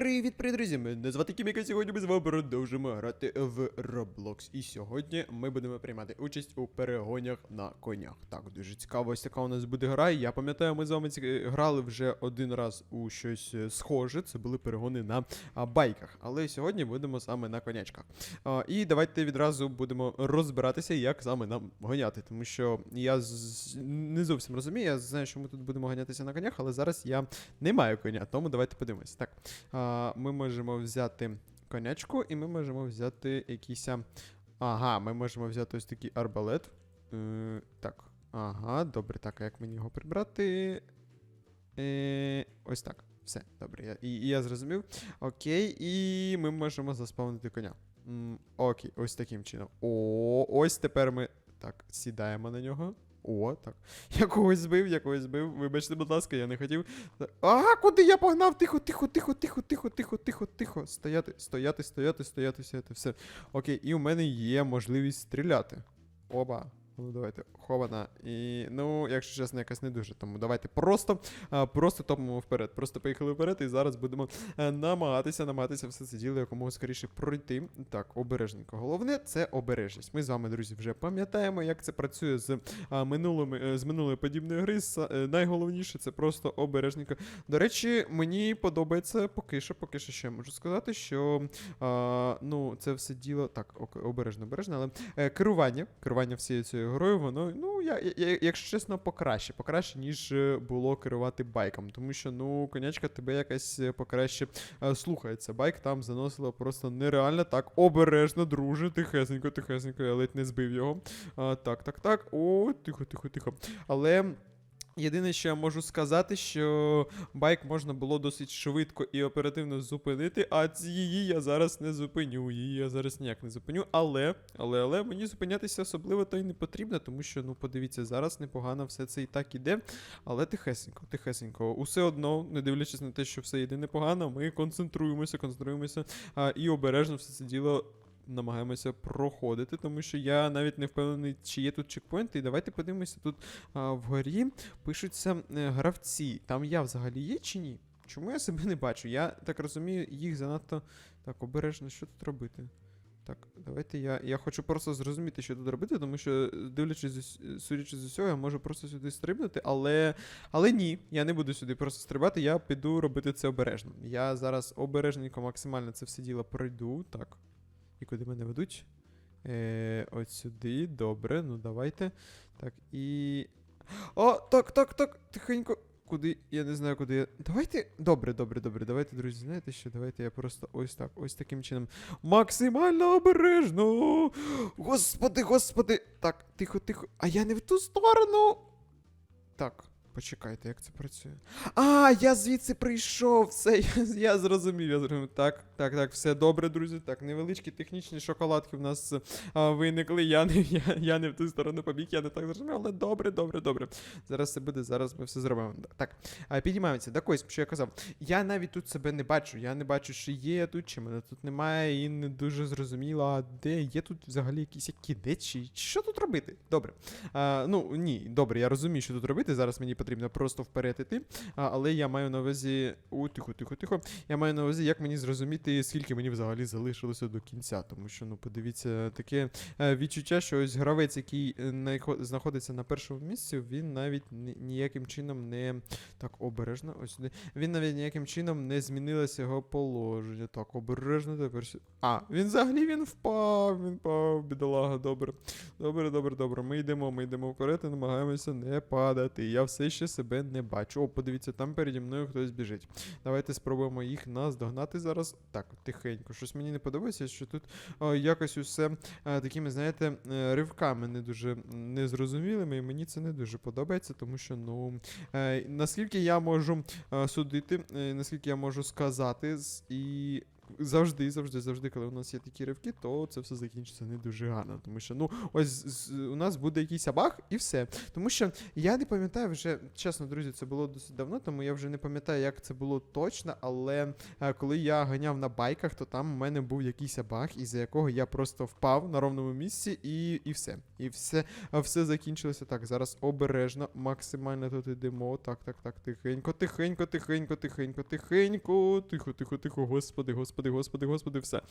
Привіт, привіт, друзі! Мене звати Кіміка. Сьогодні ми з вами продовжимо грати в Roblox. І сьогодні ми будемо приймати участь у перегонях на конях. Так, дуже цікаво, ось така у нас буде гра. Я пам'ятаю, ми з вами грали вже один раз у щось е, схоже. Це були перегони на байках. Але сьогодні будемо саме на конячках. І давайте відразу будемо розбиратися, як саме нам гоняти. Тому що я не зовсім розумію. Я знаю, що ми тут будемо ганятися на конях, але зараз я не маю коня, тому давайте подивимось. Так. Ми можемо взяти конячку, і ми можемо взяти якийсь. Ага, ми можемо взяти ось такий арбалет. Е, так. Ага, добре, так, а як мені його прибрати? Е, ось так. Все, добре. Я, і, і я зрозумів. Окей, і ми можемо заспавнити коня. М, окей, ось таким чином. О, ось тепер ми. Так, сідаємо на нього. О, так. Я когось збив, я когось збив. Вибачте, будь ласка, я не хотів. А, куди я погнав? Тихо, тихо, тихо, тихо, тихо, тихо, тихо, тихо. Стояти, стояти, стояти, стояти, стояти. Все. Окей, і у мене є можливість стріляти. Оба. Ну, давайте, хована. І, ну, якщо чесно, якось не дуже. Тому давайте просто, просто топимо вперед. Просто поїхали вперед, і зараз будемо е, намагатися, намагатися все це діло якомога скоріше пройти. Так, обережненько. Головне це обережність. Ми з вами, друзі, вже пам'ятаємо, як це працює з минулими, е, з минулої подібної гри. Е, Найголовніше це просто обережненько. До речі, мені подобається поки що, поки що ще можу сказати, що ну, це все діло. Так, обережно, обережно, але керування, керування всією цією грою, воно, ну, я, я, якщо чесно, покраще, покраще, ніж е, було керувати байком. Тому що, ну, конячка тебе якось е, покраще е, слухається. Байк там заносило просто нереально так. Обережно, друже, тихесенько, тихесенько, я ледь не збив його. А, так, так, так. О, тихо, тихо, тихо. Але. Єдине, що я можу сказати, що байк можна було досить швидко і оперативно зупинити, а її я зараз не зупиню. Її я зараз ніяк не зупиню. Але, але, але мені зупинятися особливо то й не потрібно, тому що, ну, подивіться, зараз непогано все це і так іде. Але тихесенько, тихесенько. Усе одно, не дивлячись на те, що все йде непогано, ми концентруємося, концентруємося а, і обережно все це діло. Намагаємося проходити, тому що я навіть не впевнений, чи є тут чекпоінти. І давайте подивимося тут а, вгорі пишуться е, гравці. Там я взагалі є чи ні? Чому я себе не бачу? Я так розумію, їх занадто. Так, обережно, що тут робити? Так, давайте я. Я хочу просто зрозуміти, що тут робити, тому що, дивлячись, судячи з усього, я можу просто сюди стрибнути, але. Але ні, я не буду сюди просто стрибати, я піду робити це обережно. Я зараз обережненько максимально це все діло пройду. Так. І куди мене ведуть? Е, от сюди, добре, ну давайте. Так, і. О, так, так, так, тихенько. Куди? Я не знаю, куди я. Давайте. Добре, добре, добре. Давайте, друзі, знаєте що? Давайте я просто ось так, ось таким чином. Максимально обережно. Господи, господи. Так, тихо, тихо. А я не в ту сторону. Так, почекайте, як це працює. А, я звідси прийшов. Все, я, я зрозумів, я зрозумів. Так, так, так, все добре, друзі. Так, невеличкі технічні шоколадки в нас а, виникли. Я не, я, я не в ту сторону побіг, я не так зрозумів, але добре, добре, добре. Зараз це буде, зараз ми все зробимо. Так, а, підіймаємося. Так ось, що я казав. Я навіть тут себе не бачу. Я не бачу, чи є я тут, чи мене тут немає, і не дуже зрозуміло, де є тут взагалі якісь які що тут робити? Добре. А, ну, ні, добре, я розумію, що тут робити. Зараз мені потрібно просто вперед іти. Але я маю на увазі. О, тихо, тихо, тихо. Я маю на увазі, як мені зрозуміти, скільки мені взагалі залишилося до кінця. Тому що, ну, подивіться, таке е, відчуття, що ось гравець, який е, знаходиться на першому місці, він навіть ніяким чином не. Так, обережно, ось. Він навіть ніяким чином не змінилося його положення. Так, обережно тепер. А, він взагалі він впав, він впав, бідолага, добре. Добре, добре, добре. Ми йдемо, ми йдемо вперед і намагаємося не падати. Я все ще себе не бачу. О, подивіться, там переді мною хтось біжить. Давайте спробуємо їх наздогнати зараз. Так, тихенько. Щось мені не подобається, що тут о, якось усе е, такими, знаєте, е, ривками не дуже незрозумілими, і мені це не дуже подобається, тому що, ну, е, наскільки я можу е, судити, е, наскільки я можу сказати, і завжди, завжди, завжди, коли у нас є такі ривки, то це все закінчиться не дуже гарно. Тому що, ну, ось у нас буде якийсь абах і все. Тому що я не пам'ятаю вже, чесно, друзі, це було досить давно, тому я вже не пам'ятаю, як це було точно, але е, коли я ганяв на байках, то там у мене був якийсь абах, із-за якого я просто впав на ровному місці і, і все. І все, все закінчилося так. Зараз обережно, максимально тут йдемо. Так, так, так, тихенько, тихенько, тихенько, тихенько, тихенько, тихо, тихо, тихо, господи, господи, господи, господи, все.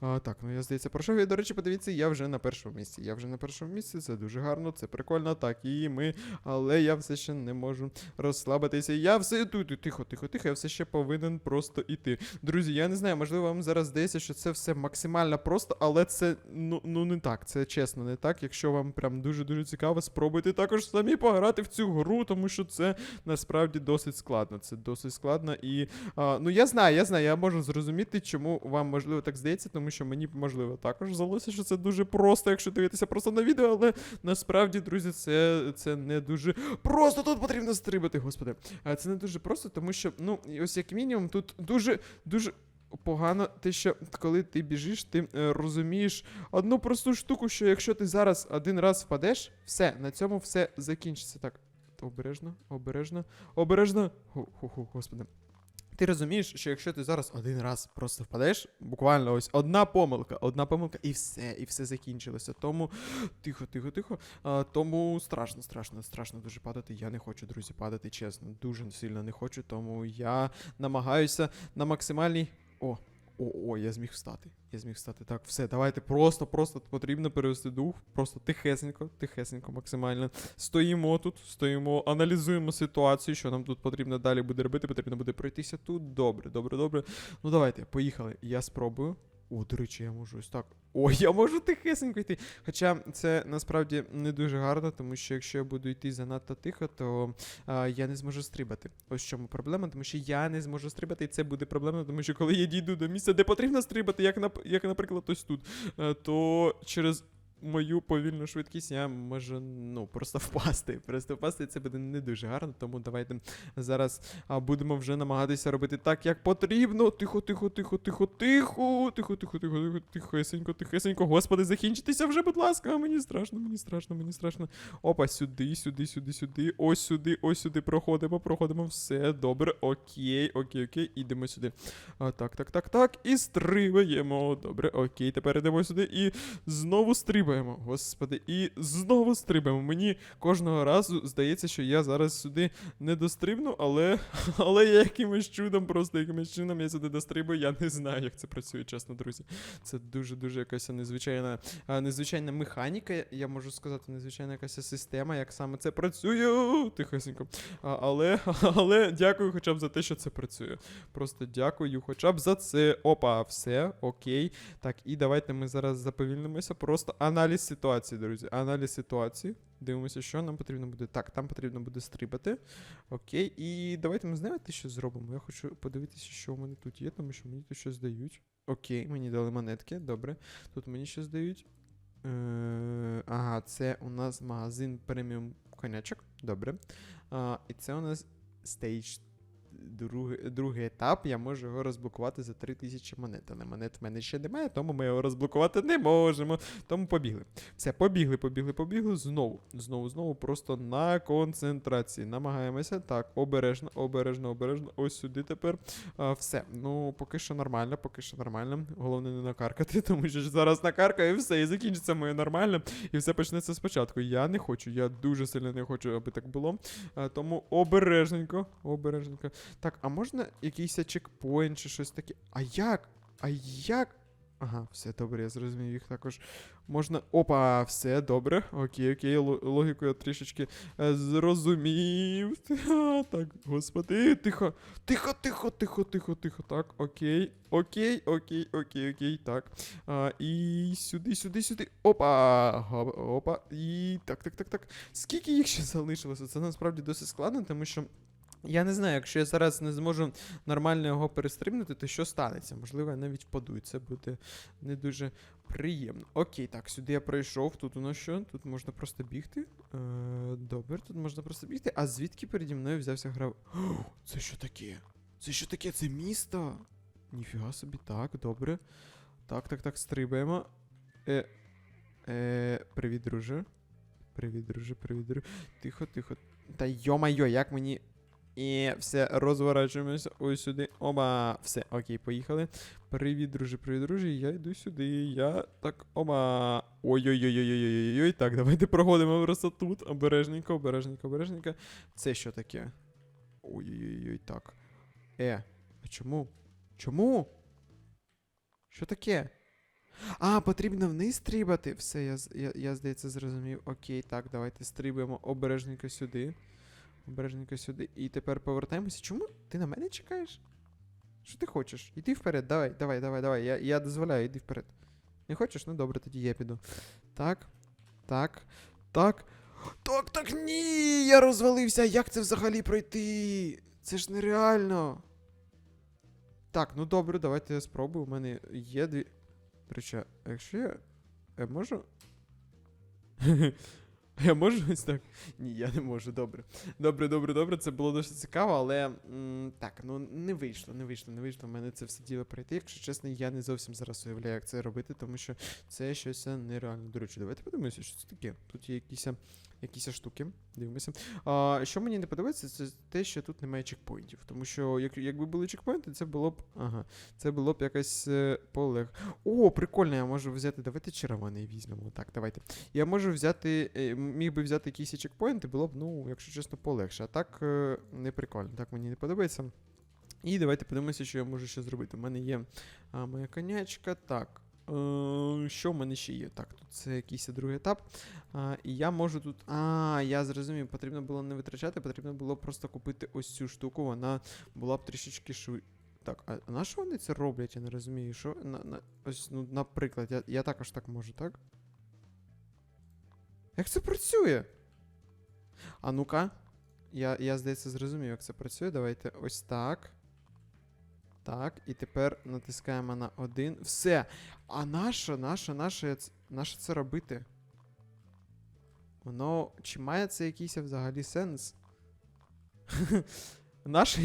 А, так, ну я здається, пройшов. І, до речі, подивіться, я вже на першому місці. Я вже на першому місці, це дуже гарно, це прикольно, так, і ми. Але я все ще не можу розслабитися. Я все тут, тихо, тихо, тихо, я все ще повинен просто іти. Друзі, я не знаю, можливо, вам зараз здається, що це все максимально просто, але це ну, ну не так. Це чесно, не так. Якщо вам прям дуже-дуже цікаво, спробуйте також самі пограти в цю гру, тому що це насправді досить складно. Це досить складно. І а, ну я знаю, я знаю, я можу зрозуміти, чому вам можливо так здається, тому що мені можливо також здалося, що це дуже просто, якщо дивитися просто на відео, але насправді, друзі, це, це не дуже просто. Тут потрібно стрибати, господи. Це не дуже просто, тому що, ну, ось як мінімум, тут дуже, дуже. Погано те, що коли ти біжиш, ти е, розумієш одну просту штуку, що якщо ти зараз один раз впадеш, все, на цьому все закінчиться. Так, обережно, обережно, обережно. Господи. Ти розумієш, що якщо ти зараз один раз просто впадеш, буквально ось одна помилка, одна помилка, і все, і все закінчилося. Тому тихо, тихо, тихо. А, тому страшно, страшно, страшно дуже падати. Я не хочу, друзі, падати, чесно. Дуже сильно не хочу, тому я намагаюся на максимальній. О, о, о, я зміг встати. Я зміг встати. Так, все, давайте просто, просто потрібно перевести дух. Просто тихесенько, тихесенько, максимально. Стоїмо тут, стоїмо, аналізуємо ситуацію, що нам тут потрібно далі буде робити. Потрібно буде пройтися тут. Добре, добре, добре. Ну давайте, поїхали. Я спробую. О, до речі, я можу ось так. О, я можу тихесенько йти. Хоча це насправді не дуже гарно, тому що якщо я буду йти занадто тихо, то а, я не зможу стрибати. Ось в чому проблема, тому що я не зможу стрибати, і це буде проблема, тому що коли я дійду до місця, де потрібно стрибати, як, як наприклад, ось тут, е, то через. Мою повільну швидкість я можу ну просто впасти. Просто впасти це буде не дуже гарно. Тому давайте зараз будемо вже намагатися робити так, як потрібно. Тихо, тихо, тихо, тихо, тихо, тихо, тихо, тихо, тихо, тихесенько, тихесенько. Господи, закінчитися вже, будь ласка. Мені страшно, мені страшно, мені страшно. Опа, сюди, сюди, сюди, сюди. Ось сюди, ось сюди. Проходимо, проходимо. Все добре. Окей, окей, окей. Ідемо сюди. А, так, так, так, так. І стрибаємо. Добре, окей. Тепер йдемо сюди і знову стрибаємо. Господи, і знову стрибаємо. Мені кожного разу здається, що я зараз сюди не дострибну, але, але я якимось чудом, просто якимось чином я сюди дострибую. Я не знаю, як це працює, чесно, друзі. Це дуже-дуже якась незвичайна, незвичайна механіка, я можу сказати, незвичайна якась система, як саме це працює. Тихесенько. А, але, але дякую хоча б за те, що це працює. Просто дякую хоча б за це. Опа, все, окей. Так, і давайте ми зараз заповільнимося. Просто аналіз ситуації, друзі. Аналіз ситуації. Дивимося, що нам потрібно буде. Так, там потрібно буде стрибати. Окей. І давайте ми знаєте, що зробимо. Я хочу подивитися, що у мене тут є, тому що мені тут щось дають. Окей, мені дали монетки, добре. Тут мені щось дають. Е, ага, це у нас магазин преміум конячок. Добре. А, і це у нас стейдж. Другий, другий етап, я можу його розблокувати за 3000 монет. Але монет в мене ще немає, тому ми його розблокувати не можемо. Тому побігли. Все, побігли, побігли, побігли. Знову, знову, знову, просто на концентрації. Намагаємося. Так, обережно, обережно, обережно. Ось сюди тепер. А, все. Ну, поки що нормально, поки що нормально. Головне не накаркати, тому що зараз накаркаю і все, і закінчиться моє нормально. І все почнеться спочатку. Я не хочу, я дуже сильно не хочу, аби так було. А, тому обережненько, обережненько. Так, а можна якийсь чекпоінт чи щось таке? А як? А як? Ага, все добре, я зрозумів їх також. Можна. Опа, все добре. Окей, окей, логіку я трішечки е, зрозумів. Так, господи, тихо. Тихо, тихо, тихо, тихо, тихо. Так, окей. Окей, окей, окей, окей. Так. А, і сюди, сюди, сюди. Опа. Опа. І так, так, так, так. Скільки їх ще залишилося? Це насправді досить складно, тому що. Я не знаю, якщо я зараз не зможу нормально його перестрибнути, то що станеться? Можливо, я навіть впаду, і це буде не дуже приємно. Окей, так, сюди я пройшов. Тут у нас що? Тут можна просто бігти. Е, добре, тут можна просто бігти. А звідки переді мною взявся грав. Це що таке? Це що таке? Це місто? Ніфіга собі, так, добре. Так, так, так, стрибаємо. Е, е, привіт, друже. Привіт, друже, привіт, друже. Тихо, тихо. Та йо-майо, як мені. І все, розворачуємося ось сюди. Оба. Все, окей, поїхали. Привіт, друже, привіт, друже. Я йду сюди. Я так. Оба. Ой-ой-ой-ой-ой-ой-ой. Так, давайте проходимо просто тут. Обережненько, обережненько, обережненько. Це що таке? Ой-ой-ой, так. Е, а чому? Чому? Що таке? А, потрібно вниз стрибати. Все, я, я, я здається, зрозумів. Окей, так, давайте стрибаємо обережненько сюди. Обережненько сюди. І тепер повертаємося. Чому ти на мене чекаєш? Що ти хочеш? Іди вперед, давай, давай, давай, давай. Я, я дозволяю, іди вперед. Не хочеш? Ну добре, тоді я піду. Так. Так. Так. Так, так ні! Я розвалився! Як це взагалі пройти? Це ж нереально. Так, ну добре, давайте я спробую. У мене є дві. До речі, якщо я. Я можу. Я можу ось так? Ні, я не можу, добре. Добре, добре, добре. Це було дуже цікаво, але м, так, ну не вийшло, не вийшло, не вийшло. У мене це все діло пройти. Якщо чесно, я не зовсім зараз уявляю, як це робити, тому що це щось нереально. До речі, давайте подивимося, що це таке. Тут є якісь, якісь штуки. Дивимося. А, що мені не подобається, це те, що тут немає чекпоінтів. Тому що як, якби були чекпоінти, це було б. Ага, це було б якось е, полег. О, прикольно, я можу взяти. Давайте червоний візьмемо. Так, давайте. Я можу взяти, е, міг би взяти якісь чекпоінти, було б, ну, якщо чесно, полегше. А так е, не прикольно, так мені не подобається. І давайте подивимося, що я можу ще зробити. У мене є а, моя конячка. Так. Е, що в мене ще є? Так, тут це якийсь другий етап. А, і я можу тут. А, я зрозумів, потрібно було не витрачати, потрібно було просто купити ось цю штуку, вона була б трішечки швидше. Так, а на що вони це роблять? Я не розумію. Що на, на, ось, ну, наприклад, я, я також так можу, так? Як це працює? А ну-ка. Я, я, здається, зрозумів, як це працює. Давайте ось так. Так, і тепер натискаємо на один. Все. А нащо, нащо, нащо, я це робити? Воно. Чи має це якийсь взагалі сенс? Нащо,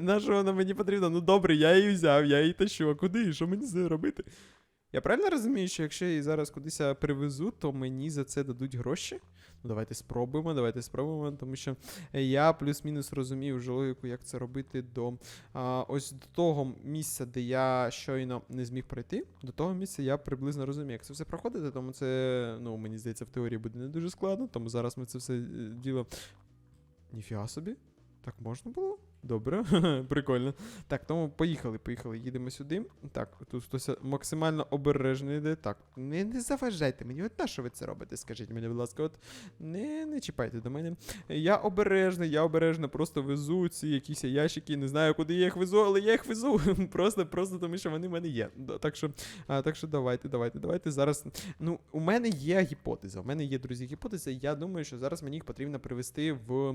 нащо воно мені потрібно? Ну добре, я її взяв, я її тащу, а куди? Що мені з нею робити? Я правильно розумію, що якщо я її зараз кудись привезу, то мені за це дадуть гроші? Давайте спробуємо, давайте спробуємо, тому що я плюс-мінус розумію вже логіку, як це робити до а, ось до того місця, де я щойно не зміг пройти. До того місця я приблизно розумію, як це все проходити, тому це, ну, мені здається, в теорії буде не дуже складно, тому зараз ми це все е, діло. Ніфіга собі. Так можна було? Добре, прикольно. Так, тому поїхали, поїхали, їдемо сюди. Так, тут хтось максимально обережний йде. Так, не, не заважайте мені. От на що ви це робите? Скажіть мені, будь ласка, от не, не чіпайте до мене. Я обережний, я обережно просто везу ці якісь ящики, не знаю, куди я їх везу, але я їх везу. Просто, просто тому що вони в мене є. Так що, а, так що давайте, давайте, давайте. Зараз. Ну, у мене є гіпотеза. У мене є, друзі, гіпотеза. Я думаю, що зараз мені їх потрібно привести в.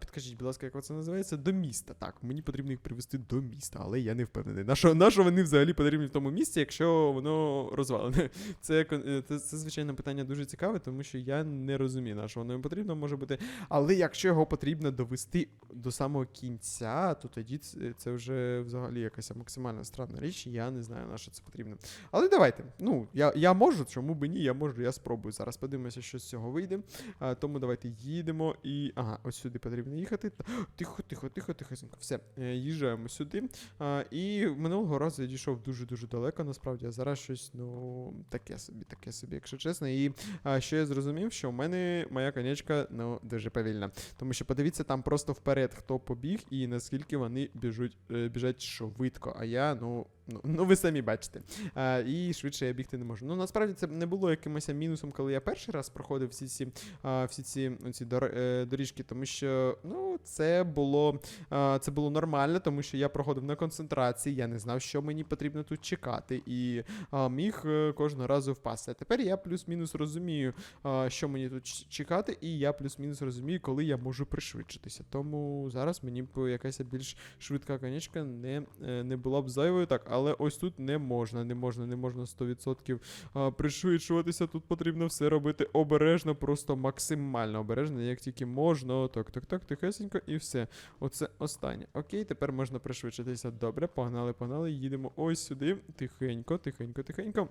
Підкажіть, будь ласка, як це називається? До міста. Так, мені потрібно їх привезти до міста, але я не впевнений. На що, на що вони взагалі потрібні в тому місці, якщо воно розвалене? Це, е, це, це, звичайно, питання дуже цікаве, тому що я не розумію, на що воно їм потрібно може бути. Але якщо його потрібно довести до самого кінця, то тоді це, це вже взагалі якась максимально странна річ. Я не знаю, на що це потрібно. Але давайте. Ну, я, я можу, чому б ні, я можу, я спробую. Зараз подивимося, що з цього вийде. А, тому давайте їдемо і. Ага, ось сюди потрібно їхати. Та- Тихо, тихо, тихо, тихесенько. Все, е, їжджаємо сюди. І минулого разу я дійшов дуже-дуже далеко, насправді, а зараз щось, ну, таке собі, таке собі, якщо чесно. І а, що я зрозумів, що в мене моя конячка, ну, дуже повільна. Тому що подивіться там просто вперед, хто побіг, і наскільки вони біжуть, е, біжать швидко. А я, ну. Ну, ну, ви самі бачите. А, і швидше я бігти не можу. Ну, насправді це не було якимось мінусом, коли я перший раз проходив всі ці, а, всі ці, ці дор, е, доріжки, тому що ну, це було а, це було нормально, тому що я проходив на концентрації, я не знав, що мені потрібно тут чекати, і а, міг е, кожного разу впасти. А тепер я плюс-мінус розумію, а, що мені тут чекати, і я плюс-мінус розумію, коли я можу пришвидшитися. Тому зараз мені якась більш швидка конячка не, е, не була б зайвою. Так, але але ось тут не можна, не можна, не можна 100% пришвидшуватися. Тут потрібно все робити обережно, просто максимально обережно, як тільки можна. Так, так, так, тихесенько і все. Оце останнє. Окей, тепер можна пришвидшитися. Добре, погнали, погнали. Їдемо ось сюди. Тихенько, тихенько, тихенько.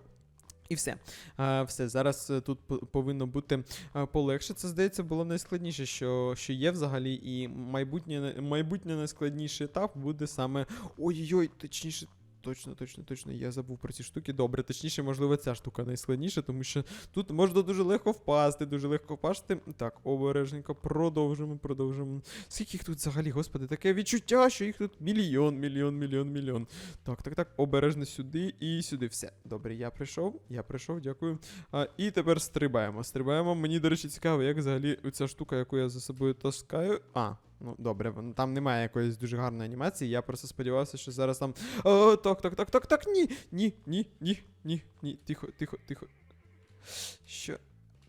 І все. А, все, зараз е, тут повинно бути полегше. Це, здається, було найскладніше, що, що є взагалі, і майбутнє, майбутнє найскладніший етап буде саме. Ой-ой-ой, точніше. Точно, точно, точно. Я забув про ці штуки. Добре, точніше, можливо, ця штука найскладніша, тому що тут можна дуже легко впасти, дуже легко впасти. Так, обережненько, продовжимо, продовжимо. Скільки їх тут взагалі, господи, таке відчуття, що їх тут мільйон, мільйон, мільйон, мільйон. Так, так, так, обережно сюди і сюди. Все. Добре, я прийшов, я прийшов, дякую. А, і тепер стрибаємо. Стрибаємо. Мені, до речі, цікаво, як взагалі ця штука, яку я за собою таскаю. А. Ну, добре, там немає якоїсь дуже гарної анімації. Я просто сподівався, що зараз там. О, так, так, так, так, так, ні. Ні, ні, ні, ні, ні. Тихо, тихо, тихо. Що?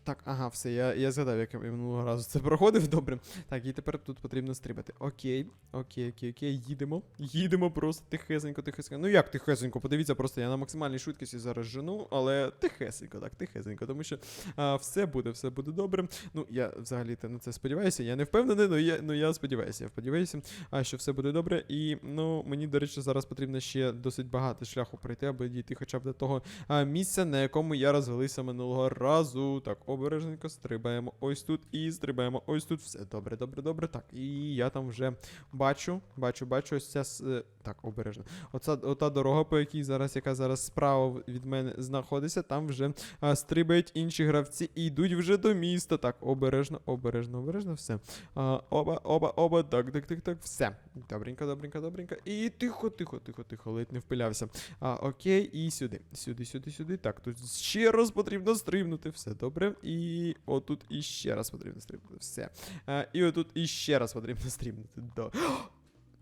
Так, ага, все, я, я згадав, як я минулого разу це проходив. Добре. Так, і тепер тут потрібно стрибати. Окей, окей, окей, окей, їдемо. Їдемо просто тихесенько, тихесенько. Ну як тихесенько? Подивіться, просто я на максимальній швидкості зараз жену, але тихесенько, так, тихесенько, тому що а, все буде, все буде добре. Ну, я взагалі-то на це сподіваюся. Я не впевнений, але я, ну, я сподіваюся, я сподіваюся, а, що все буде добре. І ну, мені, до речі, зараз потрібно ще досить багато шляху пройти, аби дійти хоча б до того а, місця, на якому я розвалився минулого разу. Так, обережненько стрибаємо ось тут і стрибаємо ось тут. Все добре, добре, добре. Так, і я там вже бачу, бачу, бачу, ось ця. е, Так, обережно. Оця ота дорога, по якій зараз, яка зараз справа від мене знаходиться, там вже а, стрибають інші гравці і йдуть вже до міста. Так, обережно, обережно, обережно, все. А, оба, оба, оба, так, так, так, так, все. Добренько, добренько, добренько. І тихо, тихо, тихо, тихо, ледь не впилявся. А, окей, і сюди. Сюди, сюди, сюди. Так, тут ще раз потрібно стрибнути. Все добре. І отут іще раз потрібно стрибнути. Все. А, і отут іще раз потрібно стрибнути. До.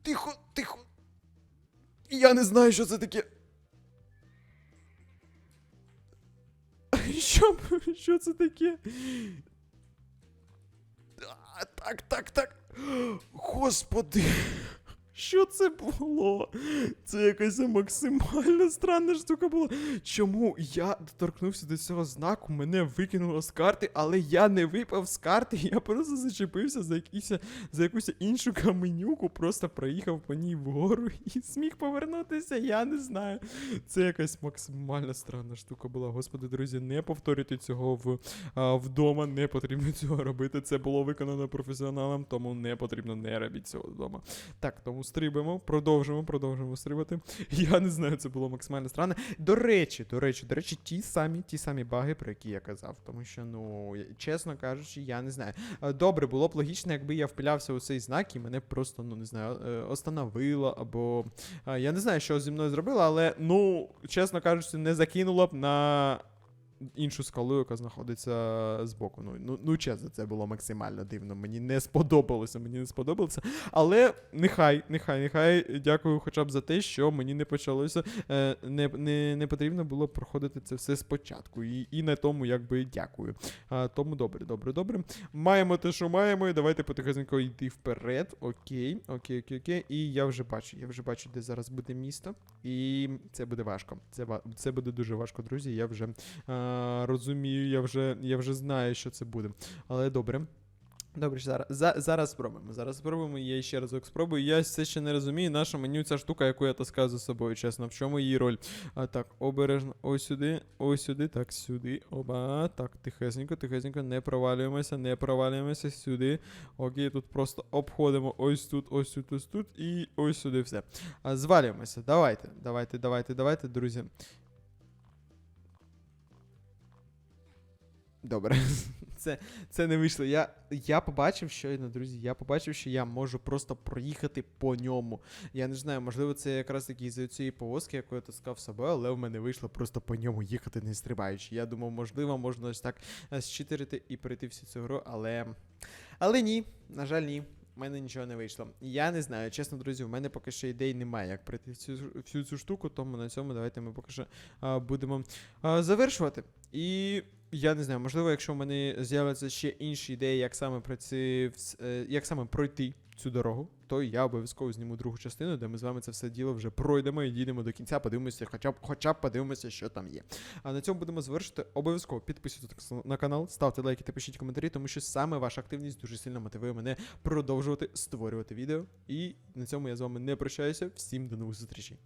Тихо, тихо. Я не знаю, що це таке. Що, що це таке? А, так, так, так. Господи. Що це було? Це якась максимально странна штука була. Чому я доторкнувся до цього знаку, мене викинуло з карти, але я не випав з карти, я просто зачепився за якісь, за якусь іншу каменюку, просто проїхав по ній вгору і зміг повернутися, я не знаю. Це якась максимально странна штука була. Господи, друзі, не повторюйте цього в, а, вдома, не потрібно цього робити. Це було виконано професіоналом, тому не потрібно не робіть цього вдома. Так, тому стрибаємо, продовжимо, продовжимо стрибати. Я не знаю, це було максимально странно. До речі, до речі, до речі, ті самі, ті самі баги, про які я казав. Тому що, ну, чесно кажучи, я не знаю. Е, Добре, було б логічно, якби я впилявся у цей знак і мене просто, ну не знаю, е, остановило, або. е, Я не знаю, що зі мною зробило, але, ну, чесно кажучи, не закинуло б на. Іншу скалу, яка знаходиться збоку. Ну, ну, ну чесно, це було максимально дивно. Мені не сподобалося, мені не сподобалося. Але нехай, нехай, нехай дякую хоча б за те, що мені не почалося, е, не, не, не потрібно було проходити це все спочатку. І, і на тому якби дякую. А, тому добре, добре, добре. Маємо те, що маємо, і давайте потихеньку йти вперед. Окей, окей, окей, окей. І я вже бачу, я вже бачу, де зараз буде місто. І це буде важко. Це, це буде дуже важко, друзі. Я вже а, розумію, я вже, я вже знаю, що це буде. Але добре. Добре, зараз, за, зараз спробуємо. Зараз спробуємо, я ще разок спробую. Я все ще не розумію, наша меню ця штука, яку я таскаю за собою, чесно, в чому її роль. А так, обережно, ось сюди, ось сюди, так, сюди. Оба. Так, тихесенько, тихесенько, не провалюємося, не провалюємося сюди. Окей, тут просто обходимо ось тут, ось тут, ось тут і ось сюди все. А, звалюємося. Давайте, давайте, давайте, давайте, друзі. Добре. Це, це не вийшло. Я, я побачив щойно, друзі, я побачив, що я можу просто проїхати по ньому. Я не знаю, можливо, це якраз таки із цієї повозки, яку я таскав з собою, але в мене вийшло просто по ньому їхати не стрибаючи. Я думав, можливо, можна ось так е, зчитерити і пройти всю цю гру, але. Але ні, на жаль, ні. У мене нічого не вийшло. Я не знаю, чесно, друзі, у мене поки що ідей немає, як пройти всю, всю цю штуку, тому на цьому давайте ми поки що а, будемо а, завершувати. І я не знаю, можливо, якщо в мене з'являться ще інші ідеї, як саме пройти, е, як саме пройти цю дорогу, то я обов'язково зніму другу частину, де ми з вами це все діло вже пройдемо і дійдемо до кінця, подивимося, хоча б хоча б подивимося, що там є. А на цьому будемо завершити. Обов'язково підписуйтесь на канал, ставте лайки та пишіть коментарі, тому що саме ваша активність дуже сильно мотивує мене продовжувати створювати відео. І на цьому я з вами не прощаюся. Всім до нових зустрічей.